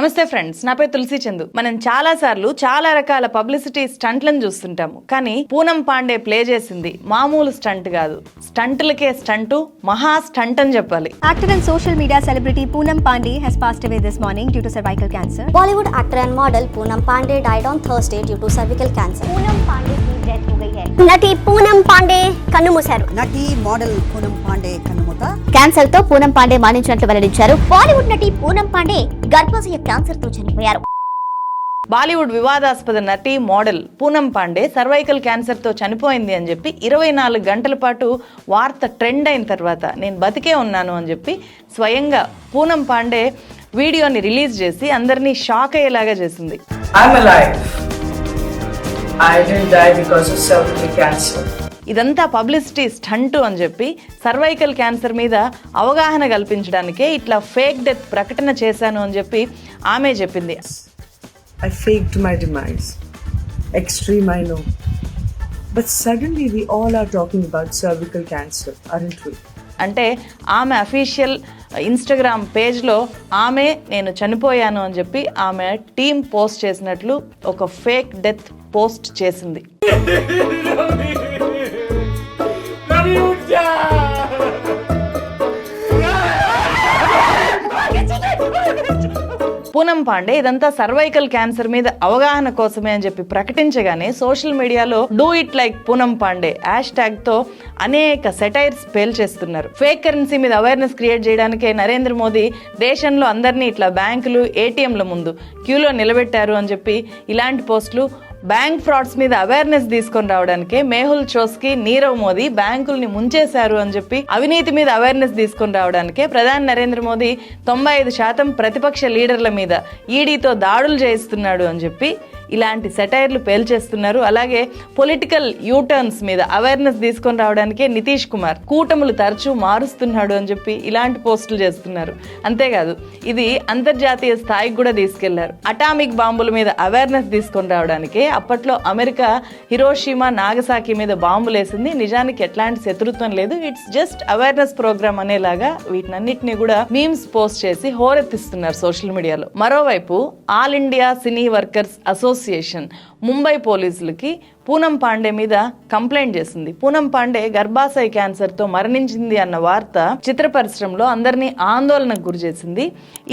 నమస్తే ఫ్రెండ్స్ నా పేరు తులసి చందు మనం చాలా సార్లు చాలా రకాల పబ్లిసిటీ స్టంట్లను చూస్తుంటాము కానీ పూనం పాండే ప్లే చేసింది మామూలు స్టంట్ కాదు స్టంట్లకే స్టంటు మహా స్టంట్ అని చెప్పాలి Actor and social media celebrity Poonam Pandey has passed away this morning due to cervical cancer. Bollywood actor and model Poonam Pandey died on Thursday due to cervical cancer Poonam Pandey की death हो गई है నటి పూనం పాండే కన్ను మూశారు నటి model Poonam Pandey కన్నుమూత క్యాన్సర్తో పూనం పాండే మరణించినట్లు వెల్లడించారు. బాలీవుడ్ నటి పూనం పాండే గర్భాశయ క్యాన్సర్తో చనిపోయారు. బాలీవుడ్ వివాదాస్పద నటి మోడల్ పూనం పాండే సర్వైకల్ క్యాన్సర్తో చనిపోయింది అని చెప్పి ఇరవై నాలుగు గంటల పాటు వార్త ట్రెండ్ అయిన తర్వాత నేను బతికే ఉన్నాను అని చెప్పి స్వయంగా పూనం పాండే వీడియోని రిలీజ్ చేసి అందరినీ షాక్ అయ్యేలాగా చేసింది. ఇదంతా పబ్లిసిటీ స్టంటు అని చెప్పి సర్వైకల్ క్యాన్సర్ మీద అవగాహన కల్పించడానికే ఇట్లా ఫేక్ డెత్ ప్రకటన చేశాను అని చెప్పి ఆమె చెప్పింది I faked my demise. Extreme, I know. But suddenly we all are talking about cervical cancer, aren't we? అంటే ఆమె అఫీషియల్ ఇన్స్టాగ్రామ్ పేజ్లో ఆమె నేను చనిపోయాను అని చెప్పి ఆమె టీం పోస్ట్ చేసినట్లు ఒక ఫేక్ డెత్ పోస్ట్ చేసింది పూనం పాండే ఇదంతా సర్వైకల్ క్యాన్సర్ మీద అవగాహన కోసమే అని చెప్పి ప్రకటించగానే సోషల్ మీడియాలో do it like Poonam Pandey hash ట్యాగ్తో అనేక సెటైర్స్ పేల్చేస్తున్నారు ఫేక్ కరెన్సీ మీద అవేర్నెస్ క్రియేట్ చేయడానికే నరేంద్ర మోదీ దేశంలో అందరినీ ఇట్లా బ్యాంకులు ఏటీఎంల ముందు క్యూలో నిలబెట్టారు అని చెప్పి ఇలాంటి పోస్టులు బ్యాంక్ ఫ్రాడ్స్ మీద అవేర్నెస్ తీసుకొని రావడానికే మేహుల్ చోస్కి నీరవ్ మోదీ బ్యాంకుల్ని ముంచేశారు అని చెప్పి అవినీతి మీద అవేర్నెస్ తీసుకొని రావడానికే ప్రధాని నరేంద్ర మోదీ తొంభై ఐదు శాతం ప్రతిపక్ష లీడర్ల మీద ఈడీతో దాడులు చేయిస్తున్నాడు అని చెప్పి ఇలాంటి సెటైర్లు పేల్చేస్తున్నారు. అలాగే పొలిటికల్ యూటర్న్స్ మీద అవేర్నెస్ తీసుకొని రావడానికే నితీష్ కుమార్ కూటములు తరచూ మారుస్తున్నాడు అని చెప్పి ఇలాంటి పోస్టులు చేస్తున్నారు. అంతేకాదు ఇది అంతర్జాతీయ స్థాయికి కూడా తీసుకెళ్ళారు. అటామిక్ బాంబుల మీద అవేర్నెస్ తీసుకొని రావడానికే అప్పట్లో అమెరికా హిరోషిమా నాగసాకి మీద బాంబులు వేసింది నిజానికి ఎట్లాంటి శత్రుత్వం లేదు. ఇట్స్ జస్ట్ అవేర్నెస్ ప్రోగ్రామ్ అనేలాగా వీటినన్నిటిని కూడా మీమ్స్ పోస్ట్ చేసి హోరెత్తిస్తున్నారు సోషల్ మీడియాలో మరోవైపు All India Cine Workers Association Mumbai పోలీసులకి పూనం పాండే మీద కంప్లైంట్ చేసింది. పూనం పాండే గర్భాశయ క్యాన్సర్తో మరణించింది అన్న వార్త చిత్ర పరిశ్రమలో అందరినీ ఆందోళనకు గురి చేసింది.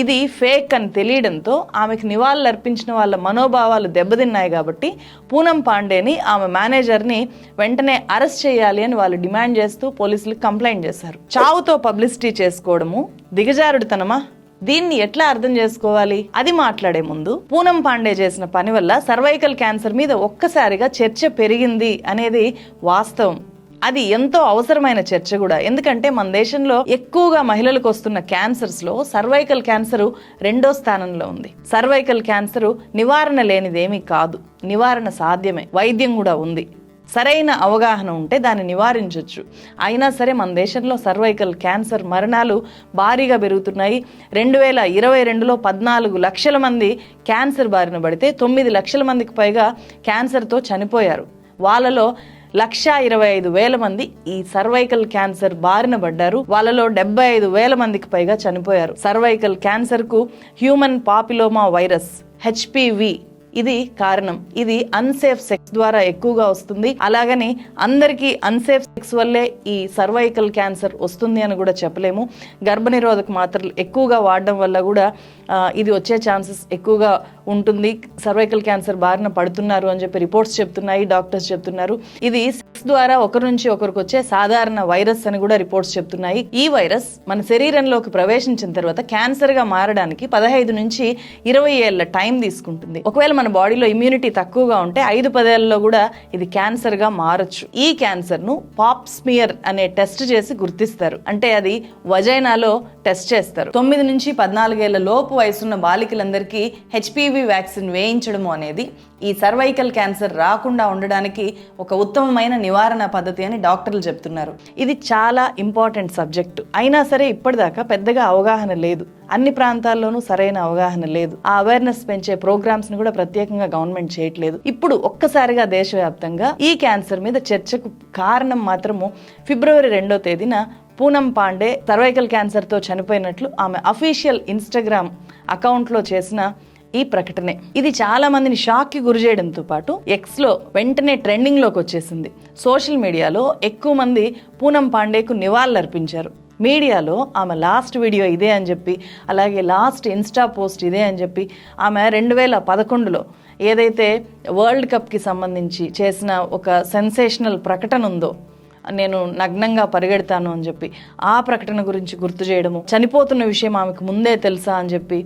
ఇది ఫేక్ అని తెలియడంతో ఆమెకు నివాళులు అర్పించిన వాళ్ళ మనోభావాలు దెబ్బతిన్నాయి కాబట్టి పూనం పాండేని ఆమె మేనేజర్ని వెంటనే అరెస్ట్ చేయాలి అని వాళ్ళు డిమాండ్ చేస్తూ పోలీసులకు కంప్లైంట్ చేశారు. చావుతో పబ్లిసిటీ చేసుకోవడము దిగజారుడుతనమా? దీన్ని ఎట్లా అర్థం చేసుకోవాలి? అది మాట్లాడే ముందు పూనం పాండే చేసిన పని వల్ల సర్వైకల్ క్యాన్సర్ మీద ఒక్కసారిగా చర్చ పెరిగింది అనేది వాస్తవం. అది ఎంతో అవసరమైన చర్చ కూడా. ఎందుకంటే మన దేశంలో ఎక్కువగా మహిళలకు వస్తున్న క్యాన్సర్స్లో సర్వైకల్ క్యాన్సర్ రెండో స్థానంలో ఉంది. సర్వైకల్ క్యాన్సర్ నివారణ లేనిదేమీ కాదు. నివారణ సాధ్యమే. వైద్యం కూడా ఉంది. సరైన అవగాహన ఉంటే దాన్ని నివారించవచ్చు అయినా సరే మన దేశంలో సర్వైకల్ క్యాన్సర్ మరణాలు భారీగా పెరుగుతున్నాయి. రెండు వేల ఇరవై రెండులో పద్నాలుగు లక్షల మంది క్యాన్సర్ బారిన పడితే తొమ్మిది లక్షల మందికి పైగా క్యాన్సర్తో చనిపోయారు. వాళ్ళలో లక్షా ఇరవై ఐదు వేల మంది ఈ సర్వైకల్ క్యాన్సర్ బారిన పడ్డారు. వాళ్ళలో డెబ్బై ఐదు వేల మందికి పైగా చనిపోయారు. సర్వైకల్ క్యాన్సర్కు హ్యూమన్ పాపిలోమా వైరస్ హెచ్పివి ఇది కారణం. ఇది అన్సేఫ్ సెక్స్ ద్వారా ఎక్కువగా వస్తుంది. అలాగని అందరికీ అన్సేఫ్ సెక్స్ వల్లే ఈ సర్వైకల్ క్యాన్సర్ వస్తుంది అని కూడా చెప్పలేము. గర్భనిరోధక మాత్రలు ఎక్కువగా వాడడం వల్ల కూడా ఇది వచ్చే ఛాన్సెస్ ఎక్కువగా ఉంటుంది. సర్వైకల్ క్యాన్సర్ బారిన పడుతున్నారు అని చెప్పి రిపోర్ట్స్ చెప్తున్నాయి డాక్టర్స్ చెప్తున్నారు. ఇది సెక్స్ ద్వారా ఒకరి నుంచి ఒకరికి వచ్చే సాధారణ వైరస్ అని కూడా రిపోర్ట్స్ చెప్తున్నాయి. ఈ వైరస్ మన శరీరంలోకి ప్రవేశించిన తర్వాత క్యాన్సర్గా మారడానికి పదహైదు నుంచి ఇరవై ఏళ్ళ టైం తీసుకుంటుంది. ఒకవేళ మన బాడీలో ఇమ్యూనిటీ తక్కువగా ఉంటే ఐదు పదేళ్ళలో కూడా ఇది క్యాన్సర్గా మారచ్చు. ఈ క్యాన్సర్ను పాప్ స్మియర్ అనే టెస్ట్ చేసి గుర్తిస్తారు. అంటే అది వజైనాలో టెస్ట్ చేస్తారు. తొమ్మిది నుంచి పద్నాలుగేళ్ళ లోపు వయసున్న బాలికలందరికీ హెచ్పివి వ్యాక్సిన్ వేయించడము అనేది ఈ సర్వైకల్ క్యాన్సర్ రాకుండా ఉండడానికి ఒక ఉత్తమమైన నివారణ పద్ధతి అని డాక్టర్లు చెప్తున్నారు. ఇది చాలా ఇంపార్టెంట్ సబ్జెక్టు. అయినా సరే ఇప్పటిదాకా పెద్దగా అవగాహన లేదు. అన్ని ప్రాంతాల్లోనూ సరైన అవగాహన లేదు. ఆ అవేర్నెస్ పెంచే ప్రోగ్రామ్స్ని కూడా ప్రత్యేకంగా గవర్నమెంట్ చేయట్లేదు. ఇప్పుడు ఒక్కసారిగా దేశవ్యాప్తంగా ఈ క్యాన్సర్ మీద చర్చకు కారణం మాత్రము ఫిబ్రవరి రెండో తేదీన పూనం పాండే సర్వైకల్ క్యాన్సర్తో చనిపోయినట్లు ఆమె అఫీషియల్ ఇన్స్టాగ్రామ్ అకౌంట్లో చేసిన ఈ ప్రకటనే. ఇది చాలా మందిని షాక్కి గురి చేయడంతో పాటు ఎక్స్లో వెంటనే ట్రెండింగ్లోకి వచ్చేసింది. సోషల్ మీడియాలో ఎక్కువ మంది పూనం పాండేకు నివాళులర్పించారు. మీడియాలో ఆమె లాస్ట్ వీడియో ఇదే అని చెప్పి అలాగే లాస్ట్ ఇన్స్టా పోస్ట్ ఇదే అని చెప్పి ఆమె రెండు వేల పదకొండులో ఏదైతే వరల్డ్ కప్కి సంబంధించి చేసిన ఒక సెన్సేషనల్ ప్రకటన ఉందో నేను నగ్నంగా పరిగెడతాను అని చెప్పి ఆ ప్రకటన గురించి గుర్తు చేయడము చనిపోతున్న విషయం ఆమెకు ముందే తెలుసా అని చెప్పి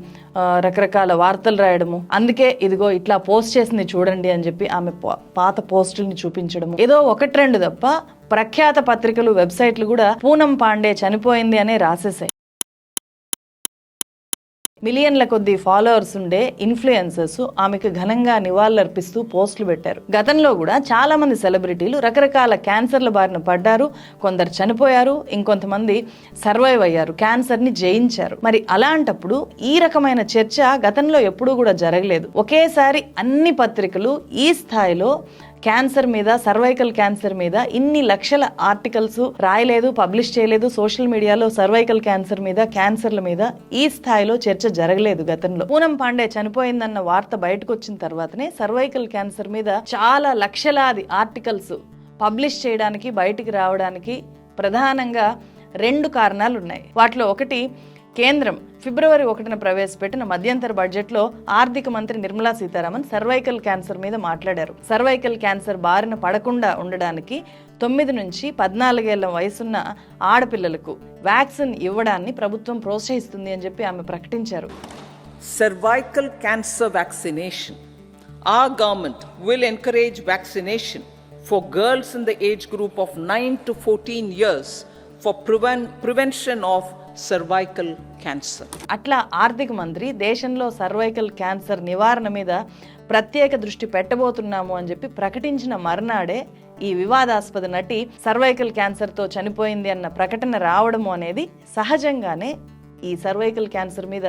రకరకాల వార్తలు రాయడము. అందుకే ఇదిగో ఇట్లా పోస్ట్ చేసింది చూడండి అని చెప్పి ఆమె పాత పోస్టుల్ని చూపించడము. ఏదో ఒకటి రెండు తప్ప ప్రఖ్యాత పత్రికలు వెబ్సైట్లు కూడా పూనం పాండే చనిపోయింది అనే రాసేసాయి మిలియన్ల కొద్ది ఫాలోవర్స్ ఉండే ఇన్ఫ్లుయెన్సర్స్ ఆమెకు ఘనంగా నివాళులర్పిస్తూ పోస్టులు పెట్టారు. గతంలో కూడా చాలా మంది సెలబ్రిటీలు రకరకాల క్యాన్సర్ల బారిన పడ్డారు కొందరు చనిపోయారు ఇంకొంతమంది సర్వైవ్ అయ్యారు క్యాన్సర్ని జయించారు. మరి అలాంటప్పుడు ఈ రకమైన చర్చ గతంలో ఎప్పుడూ కూడా జరగలేదు. ఒకేసారి అన్ని పత్రికలు ఈ స్థాయిలో క్యాన్సర్ మీద సర్వైకల్ క్యాన్సర్ మీద ఇన్ని లక్షల ఆర్టికల్స్ రాయలేదు పబ్లిష్ చేయలేదు సోషల్ మీడియాలో సర్వైకల్ క్యాన్సర్ మీద క్యాన్సర్ల మీద ఈ స్థాయిలో చర్చ జరగలేదు గతంలో. పూనం పాండే చనిపోయిందన్న వార్త బయటకు వచ్చిన తర్వాతనే సర్వైకల్ క్యాన్సర్ మీద చాలా లక్షలాది ఆర్టికల్స్ పబ్లిష్ చేయడానికి బయటికి రావడానికి ప్రధానంగా రెండు కారణాలు ఉన్నాయి వాటిలో ఒకటి కేంద్రం ఫిబ్రవరి ఒకటిన ప్రవేశపెట్టిన మధ్యంతర బడ్జెట్లో ఆర్థిక మంత్రి నిర్మలా సీతారామన్ సర్వైకల్ క్యాన్సర్ మీద మాట్లాడారు. సర్వైకల్ క్యాన్సర్ బారిన పడకుండా ఉండడానికి తొమ్మిది నుంచి పద్నాలుగేళ్ళ వయసున్న ఆడపిల్లలకు వ్యాక్సిన్ ఇవ్వడాన్ని ప్రభుత్వం ప్రోత్సహిస్తుంది అని చెప్పి ఆమె ప్రకటించారు. Cervical cancer vaccination. ఆ government will encourage vaccination for girls in the age group of nine to fourteen years for preven prevention of cervical cancer అట్లా ఆర్థిక మంత్రి దేశంలో సర్వైకల్ క్యాన్సర్ నివారణ మీద ప్రత్యేక దృష్టి పెట్టబోతున్నాము అని చెప్పి ప్రకటించిన మర్నాడే ఈ వివాదాస్పద నటి సర్వైకల్ క్యాన్సర్తో చనిపోయింది అన్న ప్రకటన రావడము అనేది సహజంగానే ఈ సర్వైకల్ క్యాన్సర్ మీద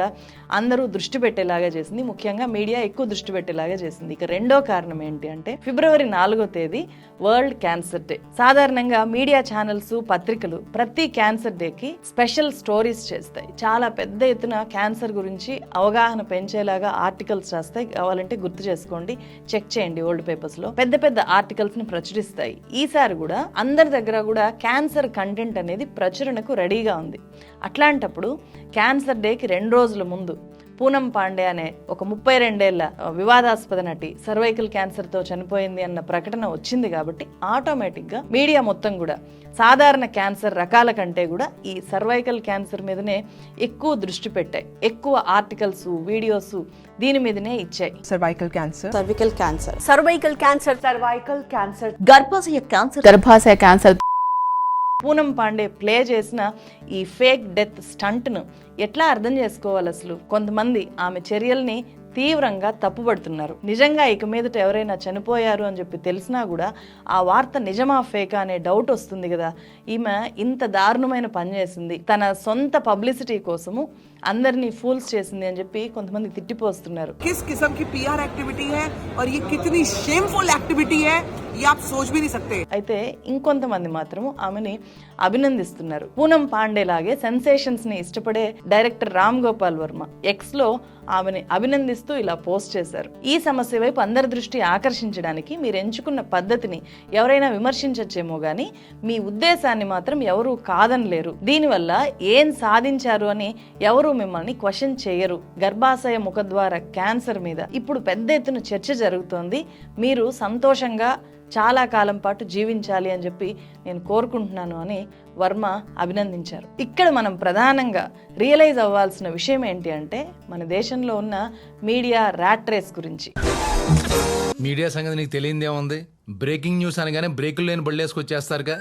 అందరూ దృష్టి పెట్టేలాగా చేసింది. ముఖ్యంగా మీడియా ఎక్కువ దృష్టి పెట్టేలాగా చేసింది. ఇక రెండో కారణం ఏంటి అంటే ఫిబ్రవరి నాలుగో తేదీ వరల్డ్ క్యాన్సర్ డే. సాధారణంగా మీడియా ఛానల్స్ పత్రికలు ప్రతి క్యాన్సర్ డేకి స్పెషల్ స్టోరీస్ చేస్తాయి. చాలా పెద్ద ఎత్తున క్యాన్సర్ గురించి అవగాహన పెంచేలాగా ఆర్టికల్స్ రాస్తాయి. కావాలంటే గుర్తు చేసుకోండి. చెక్ చేయండి ఓల్డ్ పేపర్స్లో పెద్ద పెద్ద ఆర్టికల్స్ని ప్రచురిస్తాయి. ఈసారి కూడా అందరి దగ్గర కూడా క్యాన్సర్ కంటెంట్ అనేది ప్రచురణకు రెడీగా ఉంది. అట్లాంటప్పుడు క్యాన్సర్ డేకి రెండు రోజుల ముందు పూనం పాండే అనే ఒక ముప్పై రెండేళ్ళ వివాదాస్పద నటి సర్వైకల్ క్యాన్సర్తో చనిపోయింది అన్న ప్రకటన వచ్చింది కాబట్టి ఆటోమేటిక్గా మీడియా మొత్తం కూడా సాధారణ క్యాన్సర్ రకాల కంటే కూడా ఈ సర్వైకల్ క్యాన్సర్ మీదనే ఎక్కువ దృష్టి పెట్టాయి ఎక్కువ ఆర్టికల్స్ వీడియోస్ దీని మీదనే ఇచ్చాయి cervical cancer. cervical cancer. Cervical cancer. Cervical cancer. గర్భాశయ క్యాన్సర్ గర్భాశయ క్యాన్సర్ పూనం పాండే ప్లే చేసిన ఈ ఫేక్ డెత్ స్టంట్ను ఎట్లా అర్థం చేసుకోవాలి అసలు? కొంతమంది ఆమె చర్యల్ని తీవ్రంగా తప్పుపడుతున్నారు నిజంగా ఇక మీదట ఎవరైనా చనిపోయారు అని చెప్పి తెలిసినా కూడా ఆ వార్త నిజమా ఫేకా అనే డౌట్ వస్తుంది కదా. ఈమె ఇంత దారుణమైన పని చేసింది. తన సొంత పబ్లిసిటీ కోసము అందరినీ ఫూల్స్ చేసింది అని చెప్పి కొంతమంది తిట్టిపోస్తున్నారు किस किस्म की पीआर एक्टिविटी है और ये कितनी शेमफुल एक्टिविटी है ये आप सोच भी नहीं सकते అయితే ఇంకొంతమంది మాత్రము ఆమెని అభినందిస్తున్నారు పూనం పాండే లాగే సెన్సేషన్స్ ని ఇష్టపడే డైరెక్టర్ రామ్ గోపాల్ వర్మ ఎక్స్ లో ఆమెని అభినందిస్తూ ఇలా పోస్ట్ చేశారు ఈ సమస్య వైపు అందరి దృష్టి ఆకర్షించడానికి మీరు ఎంచుకున్న పద్ధతిని ఎవరైనా విమర్శించచ్చేమో గానీ మీ ఉద్దేశాన్ని మాత్రం ఎవరూ కాదనలేరు దీనివల్ల ఏం సాధించారు అని ఎవరు మిమ్మల్ని క్వశ్చన్ చేయరు. గర్భాశయ ముఖద్వార క్యాన్సర్ మీద. ఇప్పుడు పెద్ద ఎత్తున చర్చ జరుగుతోంది. మీరు సంతోషంగా చాలా కాలం పాటు జీవించాలి అని చెప్పి నేను కోరుకుంటున్నాను అని వర్మ అభినందించారు. ఇక్కడ మనం ప్రధానంగా రియలైజ్ అవ్వాల్సిన విషయం ఏంటి అంటే మన దేశంలో ఉన్న మీడియా ర్యాట్ రేస్ గురించి. మీడియా సంగతి నీకు తెలియందేముంది బ్రేకింగ్ న్యూస్ అనగానే బ్రేకులు లేని బళ్ళేసుకొచ్చేస్తారుగా?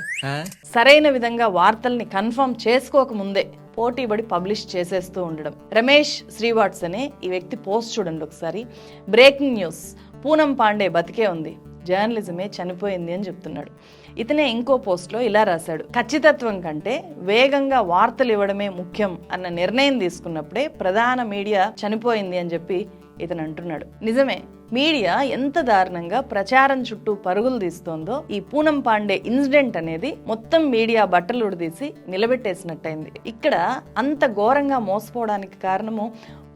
సరైన విధంగా వార్తల్ని కన్ఫర్మ్ చేసుకోక ముందే పోటీపడి పబ్లిష్ చేసేస్తూ ఉండడం. రమేష్ శ్రీవాట్స్ అనే ఈ వ్యక్తి పోస్ట్ చూడండి ఒకసారి. Breaking news. పూనం పాండే బతికే ఉంది. జర్నలిజమే చనిపోయింది అని చెప్తున్నాడు. ఇతనే ఇంకో పోస్ట్లో ఇలా రాశాడు. ఖచ్చితత్వం కంటే వేగంగా వార్తలు ఇవ్వడమే ముఖ్యం అన్న నిర్ణయం తీసుకున్నప్పుడే ప్రధాన మీడియా చనిపోయింది అని చెప్పి ఇతను అంటున్నాడు. నిజమే మీడియా ఎంత దారుణంగా ప్రచారం చుట్టూ పరుగులు తీస్తోందో ఈ పూనం పాండే ఇన్సిడెంట్ అనేది మొత్తం మీడియా బట్టలు ఉడదీసి నిలబెట్టేసినట్టయింది. ఇక్కడ అంత ఘోరంగా మోసపోవడానికి కారణము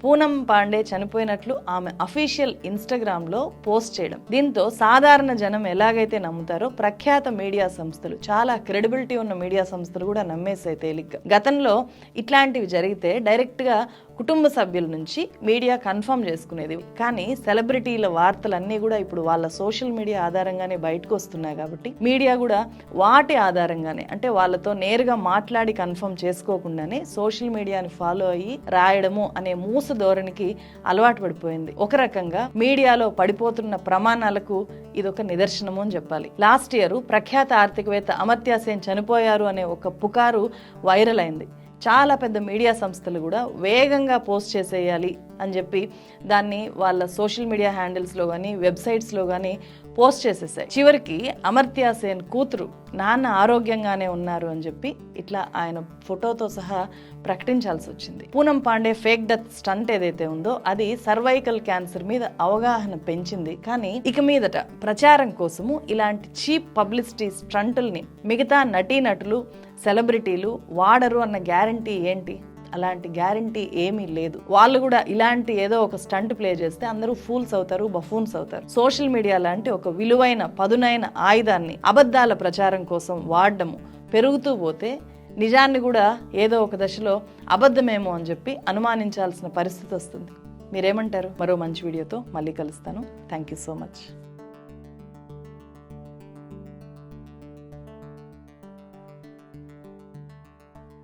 పూనం పాండే చనిపోయినట్లు ఆమె అఫీషియల్ ఇన్స్టాగ్రామ్లో పోస్ట్ చేయడం. దీంతో సాధారణ జనం ఎలాగైతే నమ్ముతారో ప్రఖ్యాత మీడియా సంస్థలు చాలా క్రెడిబిలిటీ ఉన్న మీడియా సంస్థలు కూడా నమ్మేసాయి తేలిగ్గా. గతంలో ఇట్లాంటివి జరిగితే డైరెక్ట్గా కుటుంబ సభ్యుల నుంచి మీడియా కన్ఫర్మ్ చేసుకునేది. కానీ సెలబ్రిటీల వార్తలన్నీ కూడా ఇప్పుడు వాళ్ళ సోషల్ మీడియా ఆధారంగానే బయటకు వస్తున్నాయి కాబట్టి మీడియా కూడా వాటి ఆధారంగానే అంటే వాళ్ళతో నేరుగా మాట్లాడి కన్ఫర్మ్ చేసుకోకుండానే సోషల్ మీడియాని ఫాలో అయ్యి రాయడము అనే మూస ధోరణికి అలవాటు పడిపోయింది. ఒక రకంగా మీడియాలో పడిపోతున్న ప్రమాణాలకు ఇదొక నిదర్శనము అని చెప్పాలి. లాస్ట్ ఇయర్ ప్రఖ్యాత ఆర్థికవేత్త అమర్త్యాసేన్ చనిపోయారు అనే ఒక పుకారు వైరల్ అయింది. చాలా పెద్ద మీడియా సంస్థలు కూడా వేగంగా పోస్ట్ చేసేయాలి అని చెప్పి దాన్ని వాళ్ళ సోషల్ మీడియా హ్యాండిల్స్లో కానీ వెబ్సైట్స్లో కానీ పోస్ట్ చేసేసాయి. చివరికి అమర్త్య సేన్ కూతురు నాన్న ఆరోగ్యంగానే ఉన్నారు అని చెప్పి ఇట్లా ఆయన ఫోటోతో సహా ప్రకటించాల్సి వచ్చింది. Poonam Pandey fake death stunt ఏదైతే ఉందో అది సర్వైకల్ క్యాన్సర్ మీద అవగాహన పెంచింది. కానీ ఇక మీదట ప్రచారం కోసము ఇలాంటి చీప్ పబ్లిసిటీ స్టంటుల్ని మిగతా నటీనటులు సెలబ్రిటీలు వాడరు అన్న గ్యారంటీ ఏంటి? అలాంటి గ్యారంటీ ఏమీ లేదు. వాళ్ళు కూడా ఇలాంటి ఏదో ఒక స్టంట్ ప్లే చేస్తే అందరూ ఫూల్స్ అవుతారు బఫూన్స్ అవుతారు. సోషల్ మీడియా లాంటి ఒక విలువైన పదునైన ఆయుధాన్ని అబద్ధాల ప్రచారం కోసం వాడడము పెరుగుతూ పోతే నిజాన్ని కూడా ఏదో ఒక దశలో అబద్ధమేమో అని చెప్పి అనుమానించాల్సిన పరిస్థితి వస్తుంది. మీరేమంటారు? మరో మంచి వీడియోతో మళ్ళీ కలుస్తాను. Thank you so much